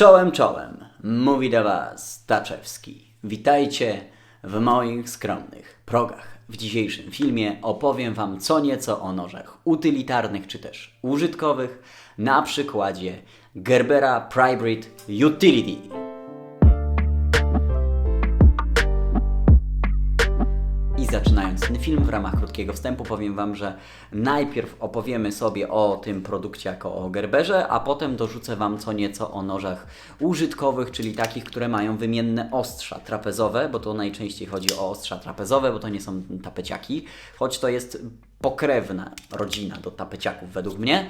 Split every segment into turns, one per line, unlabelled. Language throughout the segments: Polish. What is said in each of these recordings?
Czołem, czołem, mówi do Was Taczewski. Witajcie w moich skromnych progach. W dzisiejszym filmie opowiem Wam co nieco o nożach utylitarnych czy też użytkowych na przykładzie Gerbera Prybrid Utility. Film, w ramach krótkiego wstępu powiem Wam, że najpierw opowiemy sobie o tym produkcie jako o Gerberze, a potem dorzucę Wam co nieco o nożach użytkowych, czyli takich, które mają wymienne ostrza trapezowe, bo to najczęściej chodzi o ostrza trapezowe, bo to nie są tapeciaki, choć to jest pokrewna rodzina do tapeciaków według mnie.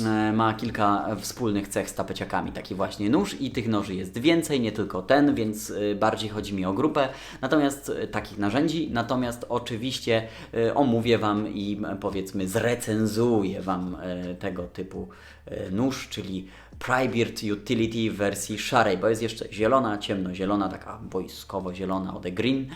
E, ma kilka wspólnych cech z tapeciakami, taki właśnie nóż i tych noży jest więcej, nie tylko ten, więc y, bardziej chodzi mi o grupę, natomiast y, takich narzędzi, natomiast oczywiście omówię Wam i powiedzmy zrecenzuję Wam tego typu nóż, czyli Prybeard Utility w wersji szarej, bo jest jeszcze zielona, ciemnozielona, taka wojskowo-zielona Ode Green.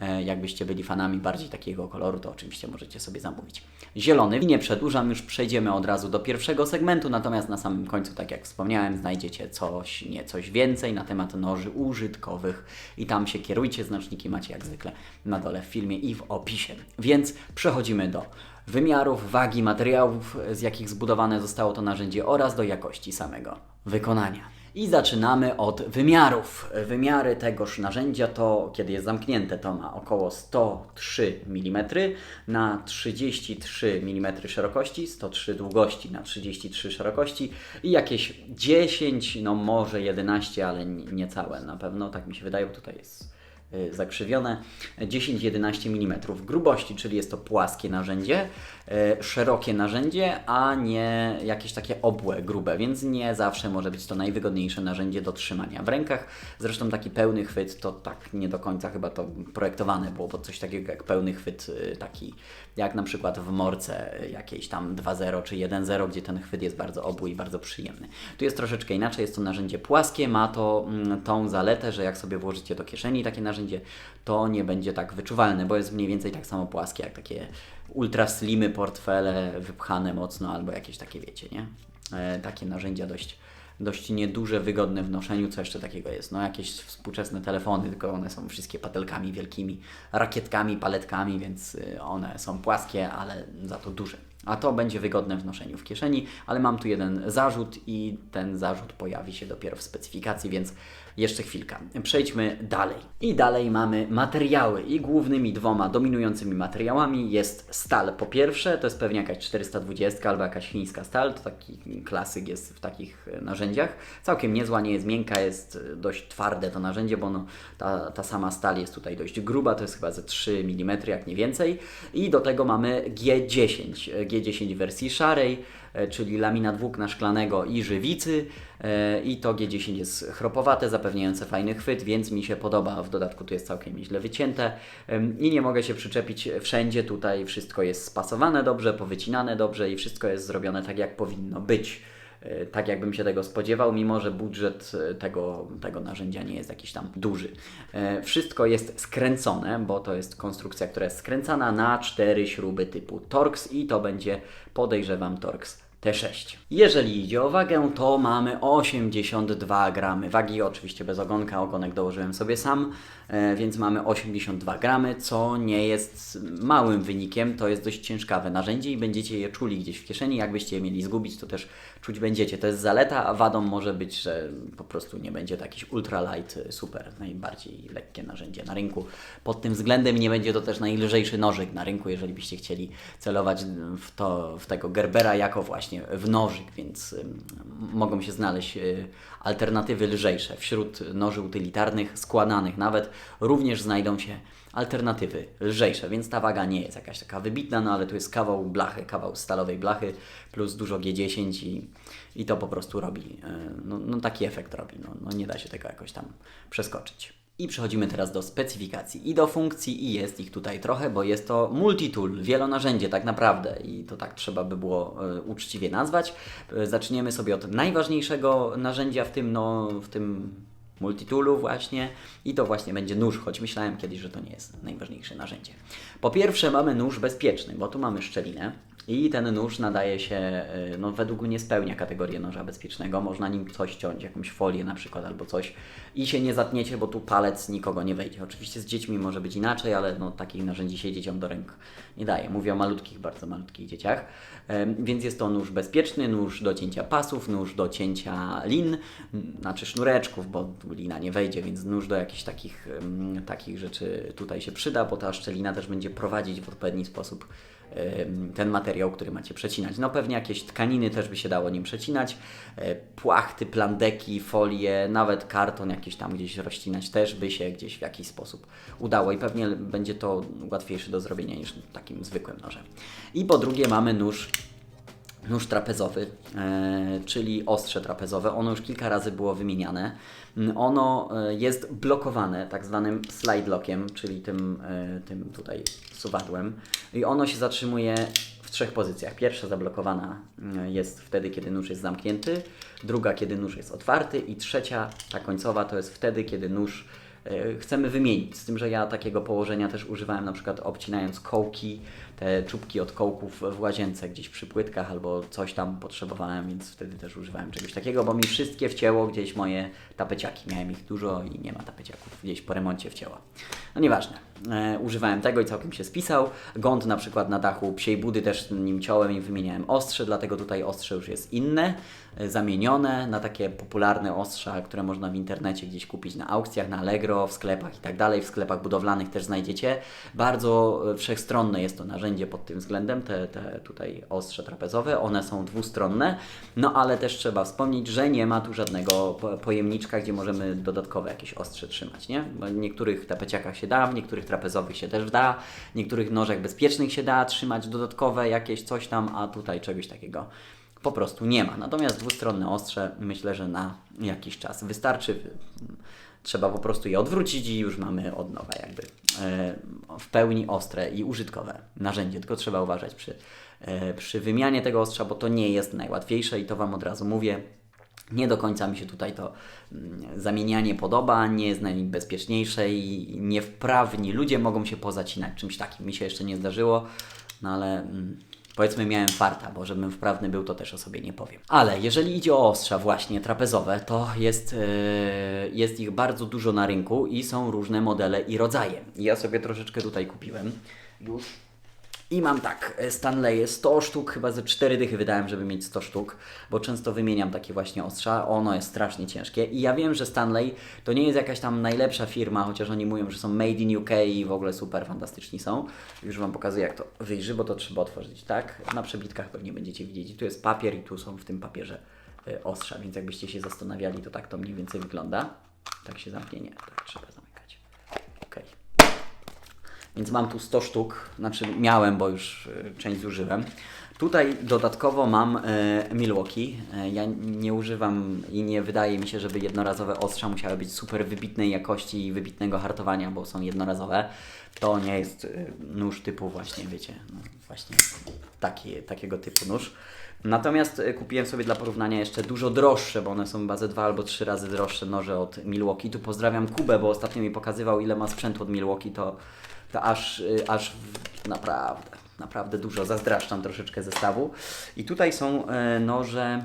E, Jakbyście byli fanami bardziej takiego koloru, to oczywiście możecie sobie zamówić. Zielony. I nie przedłużam, już przejdziemy od razu do pierwszego segmentu, natomiast na samym końcu, tak jak wspomniałem, znajdziecie coś, nie coś więcej na temat noży użytkowych i tam się kierujcie, znaczniki macie jak zwykle na dole w filmie i w opisie. Więc przechodzimy do wymiarów, wagi, materiałów, z jakich zbudowane zostało to narzędzie oraz do jakości samego wykonania. I zaczynamy od wymiarów. Wymiary tegoż narzędzia to, kiedy jest zamknięte, to ma około 103 mm na 33 mm szerokości, 103 długości na 33 szerokości i jakieś 10, no może 11, ale niecałe na pewno, tak mi się wydaje, tutaj jest zakrzywione 10-11 mm grubości, czyli jest to płaskie narzędzie, y, szerokie narzędzie, a nie jakieś takie obłe, grube, więc nie zawsze może być to najwygodniejsze narzędzie do trzymania w rękach. Zresztą taki pełny chwyt to tak nie do końca chyba to projektowane było pod coś takiego jak pełny chwyt y, taki jak na przykład w morce jakiejś tam 2.0 czy 1.0, gdzie ten chwyt jest bardzo obły i bardzo przyjemny. Tu jest troszeczkę inaczej, jest to narzędzie płaskie, ma to mm, tą zaletę, że jak sobie włożycie do kieszeni takie narzędzie, to nie będzie tak wyczuwalne, bo jest mniej więcej tak samo płaskie jak takie ultra slimy portfele wypchane mocno albo jakieś takie, wiecie, nie? E, takie narzędzia dość dość nieduże, wygodne w noszeniu. Co jeszcze takiego jest? No jakieś współczesne telefony, tylko one są wszystkie patelkami wielkimi, rakietkami, paletkami, więc y, one są płaskie, ale za to duże. A to będzie wygodne w noszeniu w kieszeni, ale mam tu jeden zarzut i ten zarzut pojawi się dopiero w specyfikacji, więc jeszcze chwilkę. Przejdźmy dalej. I dalej mamy materiały i głównymi dwoma dominującymi materiałami jest stal. Po pierwsze, to jest pewnie jakaś 420 albo jakaś chińska stal, to taki klasyk jest w takich e, narzędziach. Całkiem niezła, nie jest miękka, jest e, dość twarde to narzędzie, bo no, ta, ta sama stal jest tutaj dość gruba, to jest chyba ze 3 mm, jak nie więcej. I do tego mamy G10, G10 w wersji szarej, e, czyli laminat włókna szklanego i żywicy. E, I to G10 jest chropowate, zapewniające fajny chwyt, więc mi się podoba. W dodatku tu jest całkiem źle wycięte i nie mogę się przyczepić wszędzie. Tutaj wszystko jest spasowane dobrze, powycinane dobrze i wszystko jest zrobione tak, jak powinno być. E, Tak jakbym się tego spodziewał, mimo że budżet e, tego, tego narzędzia nie jest jakiś tam duży. E, Wszystko jest skręcone, bo to jest konstrukcja, która jest skręcana na cztery śruby typu Torx i to będzie, podejrzewam, Torx T6. Jeżeli idzie o wagę, to mamy 82 gramy wagi, oczywiście bez ogonka, ogonek dołożyłem sobie sam, e, więc mamy 82 gramy, co nie jest małym wynikiem, to jest dość ciężkawe narzędzie i będziecie je czuli gdzieś w kieszeni, jakbyście je mieli zgubić, to też czuć będziecie. To jest zaleta, a wadą może być, że po prostu nie będzie to jakiś ultralight, y, super, najbardziej lekkie narzędzie na rynku. Pod tym względem nie będzie to też najlżejszy nożyk na rynku, jeżeli byście chcieli celować w, to, w tego Gerbera jako właśnie w nożyk, więc mogą się znaleźć y, alternatywy lżejsze. Wśród noży utylitarnych, składanych nawet, również znajdą się alternatywy lżejsze, więc ta waga nie jest jakaś taka wybitna, no ale tu jest kawał blachy, kawał stalowej blachy plus dużo G10 i, i to po prostu robi, y, no, no taki efekt robi, no, no nie da się tego jakoś tam przeskoczyć. I przechodzimy teraz do specyfikacji i do funkcji i jest ich tutaj trochę, bo jest to multitool, wielonarzędzie tak naprawdę i to tak trzeba by było e, uczciwie nazwać. E, zaczniemy sobie od najważniejszego narzędzia w tym, no, w tym multitoolu właśnie i to właśnie będzie nóż, choć myślałem kiedyś, że to nie jest najważniejsze narzędzie. Po pierwsze mamy nóż bezpieczny, bo tu mamy szczelinę I ten nóż nadaje się, y, no według mnie spełnia kategorię noża bezpiecznego. Można nim coś ciąć, jakąś folię na przykład albo coś i się nie zatniecie, bo tu palec nikogo nie wejdzie. Oczywiście z dziećmi może być inaczej, ale no, takich narzędzi się dzieciom do ręk nie daje. Mówię o malutkich, bardzo malutkich dzieciach. Więc jest to nóż bezpieczny, nóż do cięcia pasów, nóż do cięcia lin, znaczy sznureczków, bo lina nie wejdzie, więc nóż do jakichś takich, takich rzeczy tutaj się przyda, bo ta szczelina też będzie prowadzić w odpowiedni sposób ten materiał, który macie przecinać. No pewnie jakieś tkaniny też by się dało nim przecinać, e, płachty, plandeki, folie, nawet karton jakiś tam gdzieś rozcinać też by się gdzieś w jakiś sposób udało i pewnie będzie to łatwiejsze do zrobienia niż takim zwykłym nożem. I po drugie mamy nóż nóż trapezowy, e, czyli ostrze trapezowe. Ono już kilka razy było wymieniane. Ono e, jest blokowane tak zwanym slide lockiem, czyli tym, e, tym tutaj suwadłem. I ono się zatrzymuje w trzech pozycjach. Pierwsza zablokowana mm, jest wtedy, kiedy nóż jest zamknięty, druga, kiedy nóż jest otwarty i trzecia, ta końcowa, to jest wtedy, kiedy nóż e, chcemy wymienić. Z tym, że ja takiego położenia też używałem na przykład obcinając kołki, te czubki od kołków w łazience gdzieś przy płytkach albo coś tam potrzebowałem, więc wtedy też używałem czegoś takiego, bo mi wszystkie wcięło gdzieś moje tapeciaki. Miałem ich dużo i nie ma tapeciaków. Gdzieś po remoncie wcięła. No nieważne. E, używałem tego i całkiem się spisał. Gąd na przykład na dachu psiej budy też nim ciąłem i wymieniałem ostrze, dlatego tutaj ostrze już jest inne, zamienione na takie popularne ostrza, które można w internecie gdzieś kupić na aukcjach, na Allegro, w sklepach i tak dalej. W sklepach budowlanych też znajdziecie. Bardzo e, wszechstronne jest to narzędzie pod tym względem, te, te tutaj ostrze trapezowe. One są dwustronne, no ale też trzeba wspomnieć, że nie ma tu żadnego po- pojemniczka, gdzie możemy dodatkowe jakieś ostrze trzymać, nie? W niektórych tapeciakach się da, w niektórych trapezowych się też da, w niektórych nożach bezpiecznych się da trzymać dodatkowe jakieś coś tam, a tutaj czegoś takiego po prostu nie ma. Natomiast dwustronne ostrze myślę, że na jakiś czas wystarczy. Trzeba po prostu je odwrócić i już mamy od nowa jakby e, w pełni ostre i użytkowe narzędzie. Tylko trzeba uważać przy, e, przy wymianie tego ostrza, bo to nie jest najłatwiejsze i to Wam od razu mówię. Nie do końca mi się tutaj to mm, zamienianie podoba, nie jest najbezpieczniejsze i niewprawni ludzie mogą się pozacinać czymś takim. Mi się jeszcze nie zdarzyło, no ale mm, powiedzmy miałem farta, bo żebym wprawny był, to też o sobie nie powiem. Ale jeżeli idzie o ostrza właśnie trapezowe, to jest, yy, jest ich bardzo dużo na rynku i są różne modele i rodzaje. Ja sobie troszeczkę tutaj kupiłem już. I mam tak, e, Stanley 100 sztuk, chyba ze 4 dychy wydałem, żeby mieć 100 sztuk, bo często wymieniam takie właśnie ostrza, ono jest strasznie ciężkie i ja wiem, że Stanley to nie jest jakaś tam najlepsza firma, chociaż oni mówią, że są made in UK i w ogóle super fantastyczni są. Już Wam pokazuję jak to wyjrzy, bo to trzeba otworzyć, tak? Na przebitkach pewnie będziecie widzieć. Tu jest papier i tu są w tym papierze y, ostrza, więc jakbyście się zastanawiali, to tak to mniej więcej wygląda. Tak się zamknie, nie, tak trzeba zamykać. Więc mam tu 100 sztuk, znaczy miałem, bo już y, część zużyłem. Tutaj dodatkowo mam y, Milwaukee. Y, ja nie używam i nie wydaje mi się, żeby jednorazowe ostrza musiały być super wybitnej jakości i wybitnego hartowania, bo są jednorazowe. To nie jest nóż typu właśnie, wiecie, no właśnie taki, takiego typu nóż. Natomiast kupiłem sobie dla porównania jeszcze dużo droższe, bo one są chyba ze dwa albo trzy razy droższe noże od Milwaukee. Tu pozdrawiam Kubę, bo ostatnio mi pokazywał ile ma sprzętu od Milwaukee, to, to aż, y, aż naprawdę, naprawdę dużo. Zazdraszczam troszeczkę zestawu. I tutaj są e, noże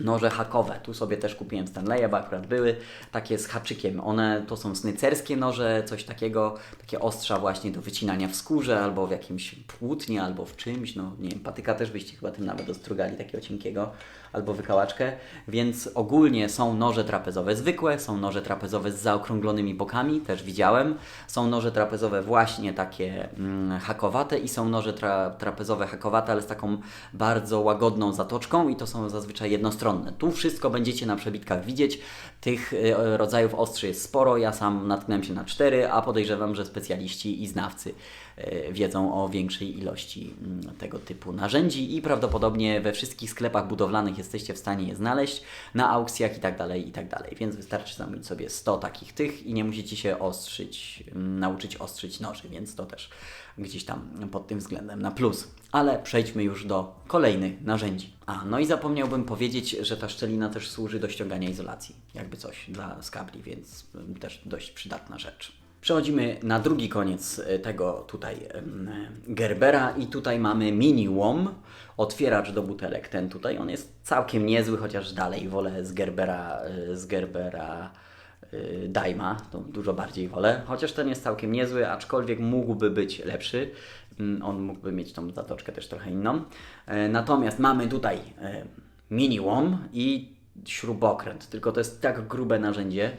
noże hakowe. Tu sobie też kupiłem Stanleya, bo akurat były takie z haczykiem. One to są snycerskie noże, coś takiego, takie ostrza właśnie do wycinania w skórze, albo w jakimś płótnie, albo w czymś. No nie wiem, patyka też byście chyba tym nawet ostrugali, takiego cienkiego, albo wykałaczkę. Więc ogólnie są noże trapezowe zwykłe, są noże trapezowe z zaokrąglonymi bokami, też widziałem. Są noże trapezowe właśnie takie mm, hakowate i są noże tra trapezowe hakowate, ale z taką bardzo łagodną zatoczką i to są zazwyczaj jednostronne. Tu wszystko będziecie na przebitkach widzieć. Tych e, rodzajów ostrzy jest sporo. Ja sam natknąłem się na cztery, a podejrzewam, że specjaliści i znawcy wiedzą o większej ilości mm, tego typu narzędzi i prawdopodobnie we wszystkich sklepach budowlanych jesteście w stanie je znaleźć, na aukcjach i tak dalej, i tak dalej. Więc wystarczy zamówić sobie 100 takich tych i nie musicie się ostrzyć, mm, nauczyć ostrzyć noży, więc to też gdzieś tam pod tym względem na plus. Ale przejdźmy już do kolejnych narzędzi. A, no i zapomniałbym powiedzieć, że ta szczelina też służy do ściągania izolacji, jakby coś dla skabli, więc mm, też dość przydatna rzecz. Przechodzimy na drugi koniec e, tego tutaj Gerbera i tutaj mamy mini łom, otwieracz do butelek. Ten tutaj, on jest całkiem niezły, chociaż dalej wolę z Gerbera, e, z Gerbera e, Daima, to dużo bardziej wolę. Chociaż ten jest całkiem niezły, aczkolwiek mógłby być lepszy. Mm, On mógłby mieć tą zatoczkę też trochę inną. Natomiast mamy tutaj mini łom i śrubokręt, tylko to jest tak grube narzędzie,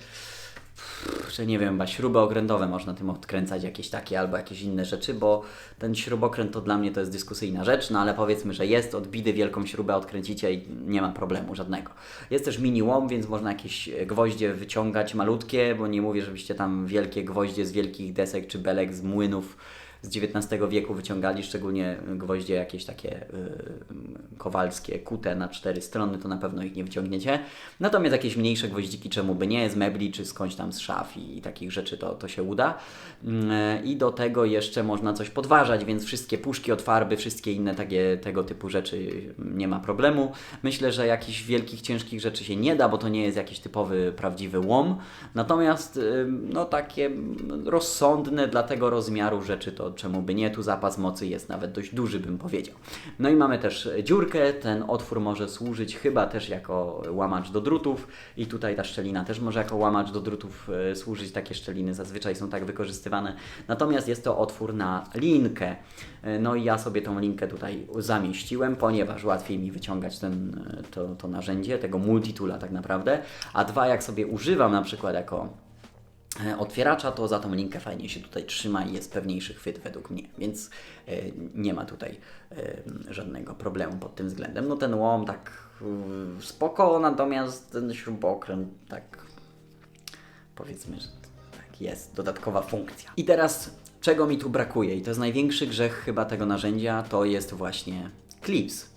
że nie wiem, chyba śruby okrętowe można tym odkręcać jakieś takie albo jakieś inne rzeczy, bo ten śrubokręt to dla mnie to jest dyskusyjna rzecz, no ale powiedzmy, że jest, odbity wielką śrubę odkręcicie i nie ma problemu żadnego. Jest też mini łom, więc można jakieś gwoździe wyciągać malutkie, bo nie mówię, żebyście tam wielkie gwoździe z wielkich desek czy belek z młynów z XIX wieku wyciągali, szczególnie gwoździe jakieś takie y, kowalskie, kute na cztery strony, to na pewno ich nie wyciągniecie. Natomiast jakieś mniejsze gwoździki, czemu by nie, z mebli czy skądś tam z szaf i, i takich rzeczy to, to się uda. Mm, I do tego jeszcze można coś podważać, więc wszystkie puszki od farby, wszystkie inne takie, tego typu rzeczy nie ma problemu. Myślę, że jakichś wielkich, ciężkich rzeczy się nie da, bo to nie jest jakiś typowy, prawdziwy łom. Natomiast no takie rozsądne dla tego rozmiaru rzeczy to czemu by nie, tu zapas mocy jest nawet dość duży bym powiedział. No i mamy też dziurkę, ten otwór może służyć chyba też jako łamacz do drutów i tutaj ta szczelina też może jako łamacz do drutów e, służyć, takie szczeliny zazwyczaj są tak wykorzystywane. Natomiast jest to otwór na linkę. E, No i ja sobie tą linkę tutaj zamieściłem, ponieważ łatwiej mi wyciągać ten, e, to, to narzędzie, tego multitoola tak naprawdę, a dwa jak sobie używam na przykład jako otwieracza, to za tą linkę fajnie się tutaj trzyma i jest pewniejszy chwyt według mnie, więc e, nie ma tutaj e, żadnego problemu pod tym względem. No ten łom tak e, spoko, natomiast ten śrubokręt tak powiedzmy, że tak jest, dodatkowa funkcja. I teraz czego mi tu brakuje? I to jest największy grzech chyba tego narzędzia, to jest właśnie clips.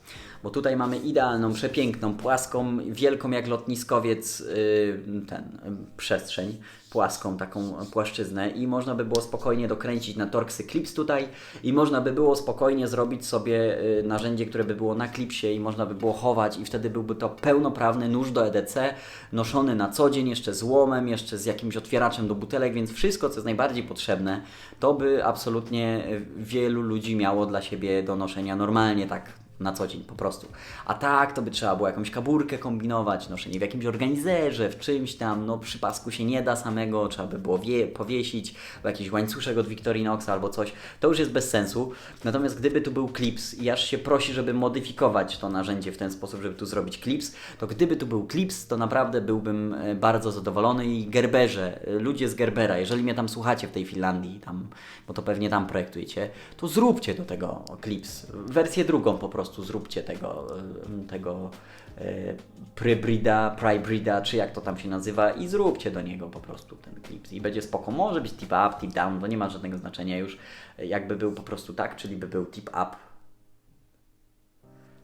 Bo tutaj mamy idealną, przepiękną, płaską, wielką jak lotniskowiec yy, ten, yy, przestrzeń, płaską taką płaszczyznę. I można by było spokojnie dokręcić na torksy clips tutaj. I można by było spokojnie zrobić sobie yy, narzędzie, które by było na klipsie i można by było chować. I wtedy byłby to pełnoprawny nóż do EDC, noszony na co dzień, jeszcze z łomem, jeszcze z jakimś otwieraczem do butelek, więc wszystko, co jest najbardziej potrzebne, to by absolutnie y, wielu ludzi miało dla siebie do noszenia normalnie, tak na co dzień po prostu. A tak, to by trzeba było jakąś kaburkę kombinować, noszenie w jakimś organizerze, w czymś tam, no przy pasku się nie da samego, trzeba by było wie, powiesić, jakiś łańcuszek od Victorinoxa albo coś. To już jest bez sensu. Natomiast gdyby tu był clips i aż się prosi, żeby modyfikować to narzędzie w ten sposób, żeby tu zrobić clips, to gdyby tu był clips, to naprawdę byłbym e, bardzo zadowolony i Gerberze, e, ludzie z Gerbera, jeżeli mnie tam słuchacie w tej Finlandii, tam, bo to pewnie tam projektujecie, to zróbcie do tego clips. Wersję drugą po prostu zróbcie tego, e, tego e, Prybrida, Prybrida, czy jak to tam się nazywa i zróbcie do niego po prostu ten clips i będzie spoko. Może być tip up, tip down, to nie ma żadnego znaczenia już. Jakby był po prostu tak, czyli by był tip up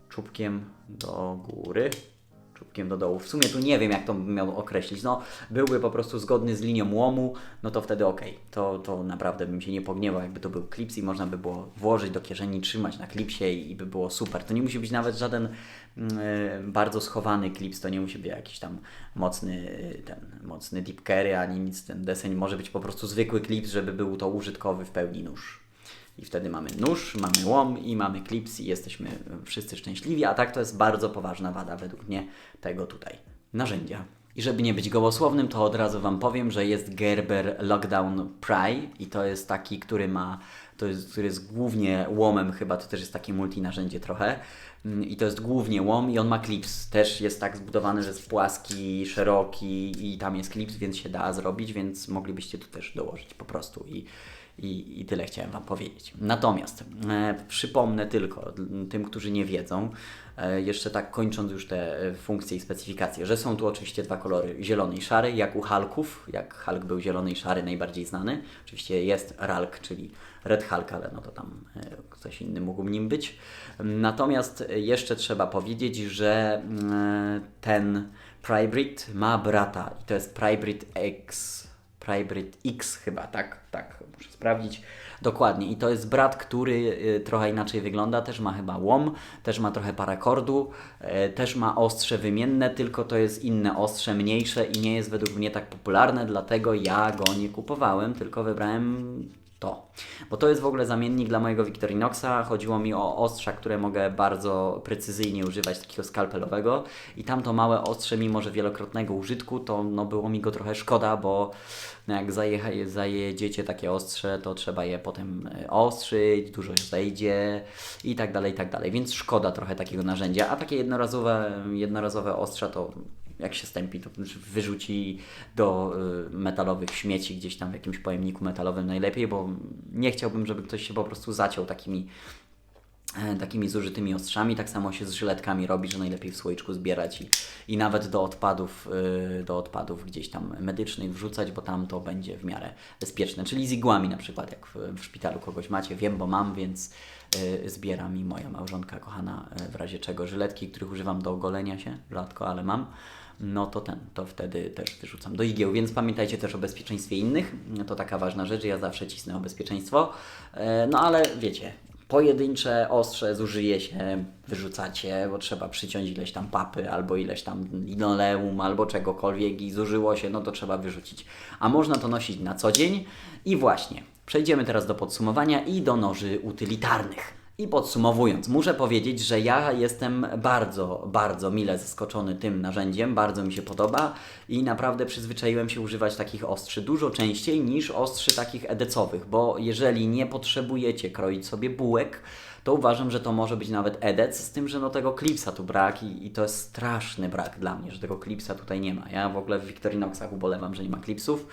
czubkiem do góry, do dołu. W sumie tu nie wiem, jak to bym miał określić. No, byłby po prostu zgodny z linią łomu, no to wtedy ok. To, to naprawdę bym się nie pogniewał, jakby to był klips i można by było włożyć do kieszeni, trzymać na klipsie i, i by było super. To nie musi być nawet żaden mm, e, bardzo schowany klips, to nie musi być jakiś tam mocny, e, ten, mocny deep carry, ani nic. Ten deseń może być po prostu zwykły klips, żeby był to użytkowy w pełni nóż. I wtedy mamy nóż, mamy łom i mamy klips i jesteśmy wszyscy szczęśliwi, a tak to jest bardzo poważna wada według mnie tego tutaj narzędzia. I żeby nie być gołosłownym, to od razu Wam powiem, że jest Gerber Lockdown Pry i to jest taki, który ma, to jest, który jest głównie łomem chyba, to też jest takie multinarzędzie trochę. Mm, I to jest głównie łom i on ma klips. Też jest tak zbudowany, że jest płaski, szeroki i tam jest klips, więc się da zrobić, więc moglibyście tu też dołożyć po prostu i i, I tyle chciałem Wam powiedzieć. Natomiast e, przypomnę tylko tym, którzy nie wiedzą, e, jeszcze tak kończąc już te e, funkcje i specyfikacje, że są tu oczywiście dwa kolory, zielony i szary, jak u Hulków, jak Hulk był zielony i szary, najbardziej znany. Oczywiście jest Ralk, czyli Red Hulk, ale no to tam e, ktoś inny mógł nim być. Natomiast jeszcze trzeba powiedzieć, że mm, ten Prybrid ma brata i to jest Prybrid X Hybrid X chyba, tak, tak, muszę sprawdzić. Dokładnie. I to jest brat, który y, trochę inaczej wygląda, też ma chyba łom, też ma trochę parakordu, y, też ma ostrze wymienne, tylko to jest inne ostrze, mniejsze i nie jest według mnie tak popularne, dlatego ja go nie kupowałem, tylko wybrałem to. Bo to jest w ogóle zamiennik dla mojego Victorinoxa. Chodziło mi o ostrza, które mogę bardzo precyzyjnie używać, takiego skalpelowego. I tamto małe ostrze, mimo że wielokrotnego użytku, to no, było mi go trochę szkoda, bo no, jak zajecha, zajedziecie takie ostrze, to trzeba je potem e, ostrzyć, dużo się zejdzie i tak dalej, i tak dalej. Więc szkoda trochę takiego narzędzia. A takie jednorazowe, jednorazowe ostrza to jak się stępi, to wyrzuci do y, metalowych śmieci gdzieś tam w jakimś pojemniku metalowym najlepiej, bo nie chciałbym, żeby ktoś się po prostu zaciął takimi e, takimi zużytymi ostrzami. Tak samo się z żyletkami robi, że najlepiej w słoiczku zbierać i, i nawet do odpadów, y, do odpadów gdzieś tam medycznych wrzucać, bo tam to będzie w miarę bezpieczne. Czyli z igłami na przykład, jak w, w szpitalu kogoś macie, wiem, bo mam, więc y, zbiera mi moja małżonka kochana w razie czego żyletki, których używam do ogolenia się, rzadko, ale mam no to ten, to wtedy też wyrzucam do igieł. Więc pamiętajcie też o bezpieczeństwie innych. To taka ważna rzecz, ja zawsze cisnę o bezpieczeństwo. E, no ale wiecie, pojedyncze ostrze zużyje się, wyrzucacie, bo trzeba przyciąć ileś tam papy, albo ileś tam linoleum, albo czegokolwiek i zużyło się, no to trzeba wyrzucić. A można to nosić na co dzień. I właśnie, przejdziemy teraz do podsumowania i do noży utylitarnych. I podsumowując, muszę powiedzieć, że ja jestem bardzo, bardzo mile zaskoczony tym narzędziem, bardzo mi się podoba i naprawdę przyzwyczaiłem się używać takich ostrzy dużo częściej niż ostrzy takich edecowych, bo jeżeli nie potrzebujecie kroić sobie bułek, to uważam, że to może być nawet edec, z tym, że no tego klipsa tu brak i, i to jest straszny brak dla mnie, że tego klipsa tutaj nie ma. Ja w ogóle w Victorinoxach ubolewam, że nie ma klipsów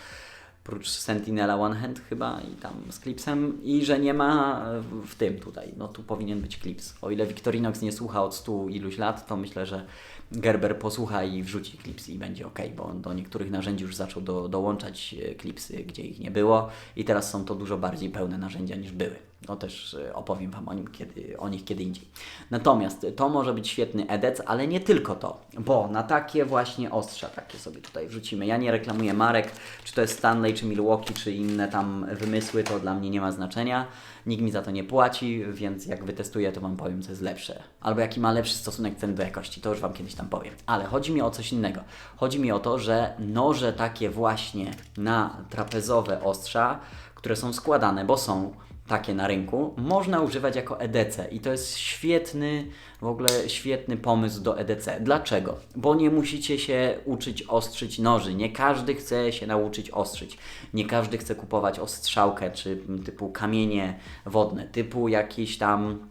prócz Sentinela One Hand chyba i tam z klipsem i że nie ma w tym tutaj. No tu powinien być klips. O ile Victorinox nie słucha od stu iluś lat, to myślę, że Gerber posłucha i wrzuci klipsy i będzie ok, bo on do niektórych narzędzi już zaczął do, dołączać e, klipsy, gdzie ich nie było i teraz są to dużo bardziej pełne narzędzia niż były. No też e, opowiem Wam o, nim kiedy, o nich kiedy indziej. Natomiast to może być świetny edec, ale nie tylko to, bo na takie właśnie ostrza, takie sobie tutaj wrzucimy. Ja nie reklamuję marek, czy to jest Stanley, czy Milwaukee, czy inne tam wymysły, to dla mnie nie ma znaczenia. Nikt mi za to nie płaci, więc jak wytestuję, to Wam powiem, co jest lepsze. Albo jaki ma lepszy stosunek ceny do jakości, to już Wam kiedyś tam powiem. Ale chodzi mi o coś innego. Chodzi mi o to, że noże takie właśnie na trapezowe ostrza, które są składane, bo są takie na rynku, można używać jako EDC i to jest świetny, w ogóle świetny pomysł do EDC. Dlaczego? Bo nie musicie się uczyć ostrzyć noży. Nie każdy chce się nauczyć ostrzyć. Nie każdy chce kupować ostrzałkę czy typu kamienie wodne, typu jakieś tam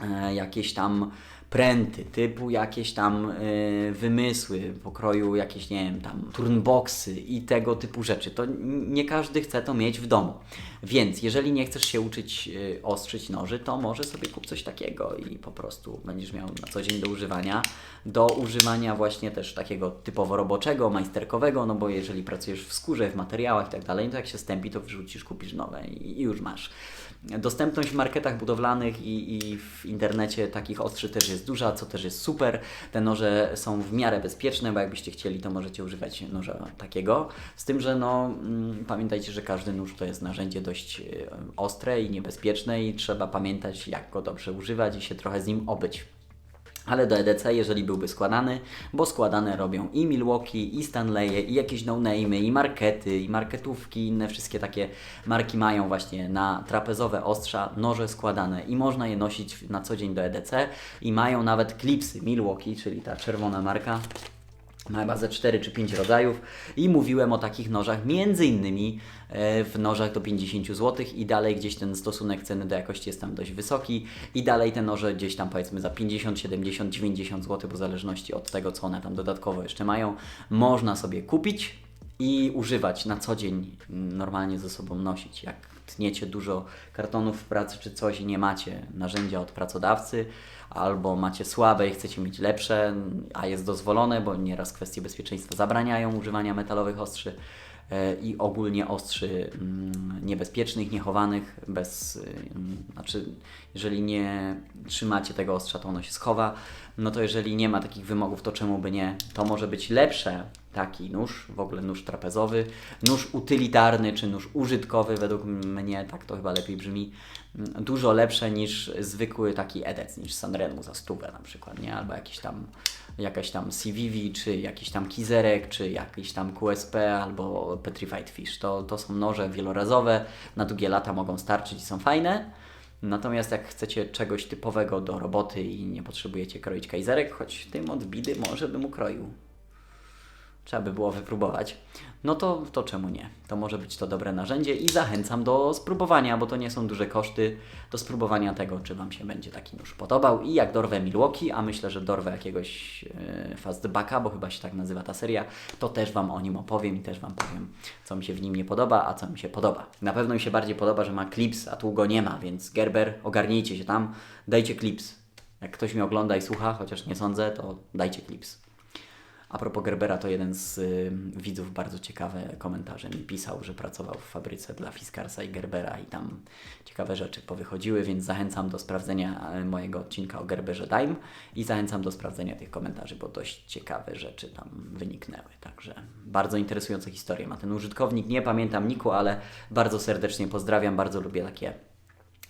e, jakieś tam pręty, typu jakieś tam y, wymysły pokroju jakieś, nie wiem, tam turnboxy i tego typu rzeczy. To nie każdy chce to mieć w domu. Więc jeżeli nie chcesz się uczyć y, ostrzyć noży, to może sobie kup coś takiego i po prostu będziesz miał na co dzień do używania. Do używania właśnie też takiego typowo roboczego, majsterkowego, no bo jeżeli pracujesz w skórze, w materiałach i tak dalej, to jak się stępi, to wyrzucisz, kupisz nowe i, i już masz. Dostępność w marketach budowlanych i, i, w internecie takich ostrzy też jest duża, co też jest super. Te noże są w miarę bezpieczne, bo jakbyście chcieli, to możecie używać noża takiego. Z tym, że no, mm, pamiętajcie, że każdy nóż to jest narzędzie dość e, ostre i niebezpieczne i trzeba pamiętać, jak go dobrze używać i się trochę z nim obyć ale do EDC, jeżeli byłby składany, bo składane robią i Milwaukee, i Stanley'e, i jakieś no-name'y, i markety, i marketówki, inne wszystkie takie marki mają właśnie na trapezowe ostrza noże składane i można je nosić na co dzień do EDC i mają nawet klipsy Milwaukee, czyli ta czerwona marka, ma chyba ze 4 czy 5 rodzajów i mówiłem o takich nożach między innymi e, w nożach do 50 zł i dalej gdzieś ten stosunek ceny do jakości jest tam dość wysoki i dalej te noże gdzieś tam powiedzmy za 50, 70, 90 zł, bo w zależności od tego co one tam dodatkowo jeszcze mają, można sobie kupić i używać na co dzień, normalnie ze sobą nosić. Jak tniecie dużo kartonów w pracy czy coś i nie macie narzędzia od pracodawcy, albo macie słabe i chcecie mieć lepsze, a jest dozwolone, bo nieraz kwestie bezpieczeństwa zabraniają używania metalowych ostrzy e, i ogólnie ostrzy mm, niebezpiecznych, niechowanych, bez, y, znaczy jeżeli nie trzymacie tego ostrza, to ono się schowa, no to jeżeli nie ma takich wymogów, to czemu by nie? To może być lepsze taki nóż, w ogóle nóż trapezowy, nóż utylitarny czy nóż użytkowy, według mnie, tak to chyba lepiej brzmi, mm, dużo lepsze niż zwykły taki edec, niż Sanremu za stówę na przykład, nie? Albo jakiś tam, jakaś tam CVV, czy jakiś tam Kizerek, czy jakiś tam QSP, albo Petrified Fish. To, to są noże wielorazowe, na długie lata mogą starczyć i są fajne. Natomiast jak chcecie czegoś typowego do roboty i nie potrzebujecie kroić kajzerek, choć tym od bidy może bym ukroił trzeba by było wypróbować, no to, to czemu nie? To może być to dobre narzędzie i zachęcam do spróbowania, bo to nie są duże koszty, do spróbowania tego, czy Wam się będzie taki nóż podobał. I jak dorwę Milwaukee, a myślę, że dorwę jakiegoś e, Fastbacka, bo chyba się tak nazywa ta seria, to też Wam o nim opowiem i też Wam powiem, co mi się w nim nie podoba, a co mi się podoba. Na pewno mi się bardziej podoba, że ma clips, a tu go nie ma, więc Gerber, ogarnijcie się tam, dajcie clips. Jak ktoś mnie ogląda i słucha, chociaż nie sądzę, to dajcie clips. A propos Gerbera, to jeden z y, widzów bardzo ciekawe komentarze mi pisał, że pracował w fabryce dla Fiskarsa i Gerbera i tam ciekawe rzeczy powychodziły, więc zachęcam do sprawdzenia y, mojego odcinka o Gerberze Dime i zachęcam do sprawdzenia tych komentarzy, bo dość ciekawe rzeczy tam wyniknęły. Także bardzo interesujące historie ma ten użytkownik. Nie pamiętam Niku, ale bardzo serdecznie pozdrawiam, bardzo lubię takie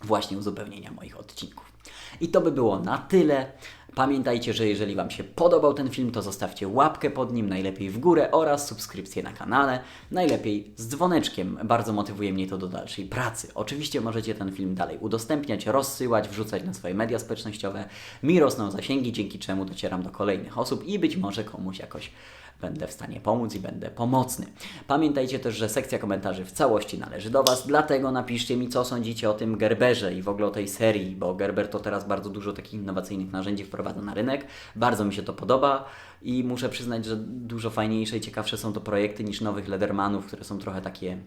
właśnie uzupełnienia moich odcinków. I to by było na tyle. Pamiętajcie, że jeżeli Wam się podobał ten film, to zostawcie łapkę pod nim, najlepiej w górę oraz subskrypcję na kanale, najlepiej z dzwoneczkiem. Bardzo motywuje mnie to do dalszej pracy. Oczywiście możecie ten film dalej udostępniać, rozsyłać, wrzucać na swoje media społecznościowe. Mi rosną zasięgi, dzięki czemu docieram do kolejnych osób i być może komuś jakoś będę w stanie pomóc i będę pomocny. Pamiętajcie też, że sekcja komentarzy w całości należy do Was, dlatego napiszcie mi, co sądzicie o tym Gerberze i w ogóle o tej serii, bo Gerber to teraz bardzo dużo takich innowacyjnych narzędzi wprowadza na rynek. Bardzo mi się to podoba i muszę przyznać, że dużo fajniejsze i ciekawsze są to projekty niż nowych Ledermanów, które są trochę takie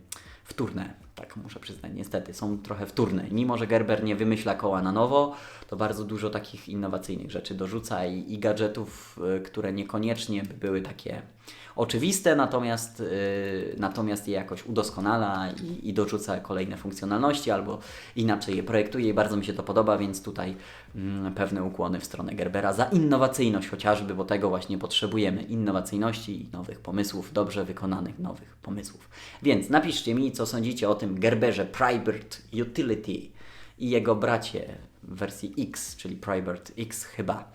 wtórne, tak muszę przyznać, niestety, są trochę wtórne. Mimo, że Gerber nie wymyśla koła na nowo, to bardzo dużo takich innowacyjnych rzeczy dorzuca i, i gadżetów, y, które niekoniecznie by były takie oczywiste, natomiast, y, natomiast je jakoś udoskonala i, i dorzuca kolejne funkcjonalności albo inaczej je projektuje i bardzo mi się to podoba, więc tutaj mm, pewne ukłony w stronę Gerbera za innowacyjność chociażby, bo tego właśnie potrzebujemy, innowacyjności i nowych pomysłów, dobrze wykonanych nowych pomysłów. Więc napiszcie mi, co sądzicie o tym Gerberze Private Utility i jego bracie w wersji X, czyli Private X chyba.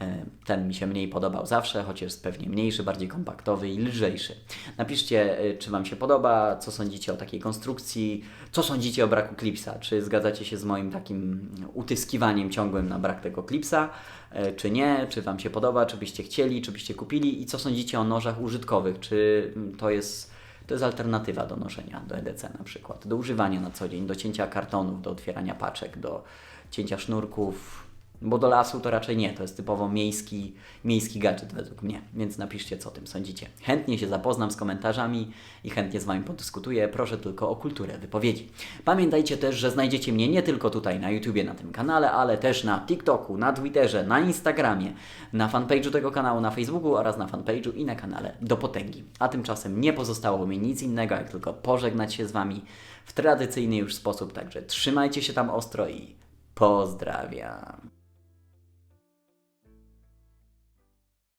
E, Ten mi się mniej podobał zawsze, choć jest pewnie mniejszy, bardziej kompaktowy i lżejszy. Napiszcie, e, czy Wam się podoba, co sądzicie o takiej konstrukcji, co sądzicie o braku klipsa, czy zgadzacie się z moim takim utyskiwaniem ciągłym na brak tego klipsa, e, czy nie, czy Wam się podoba, czy byście chcieli, czy byście kupili? I co sądzicie o nożach użytkowych, czy to jest to jest alternatywa do noszenia, do EDC na przykład, do używania na co dzień, do cięcia kartonów, do otwierania paczek, do cięcia sznurków, bo do lasu to raczej nie, to jest typowo miejski, miejski gadżet według mnie, więc napiszcie co o tym sądzicie. Chętnie się zapoznam z komentarzami i chętnie z Wami podyskutuję, proszę tylko o kulturę wypowiedzi. Pamiętajcie też, że znajdziecie mnie nie tylko tutaj na YouTubie, na tym kanale, ale też na TikToku, na Twitterze, na Instagramie, na fanpage'u tego kanału, na Facebooku oraz na fanpage'u i na kanale Do Potęgi. A tymczasem nie pozostało mi nic innego, jak tylko pożegnać się z Wami w tradycyjny już sposób, także trzymajcie się tam ostro i pozdrawiam.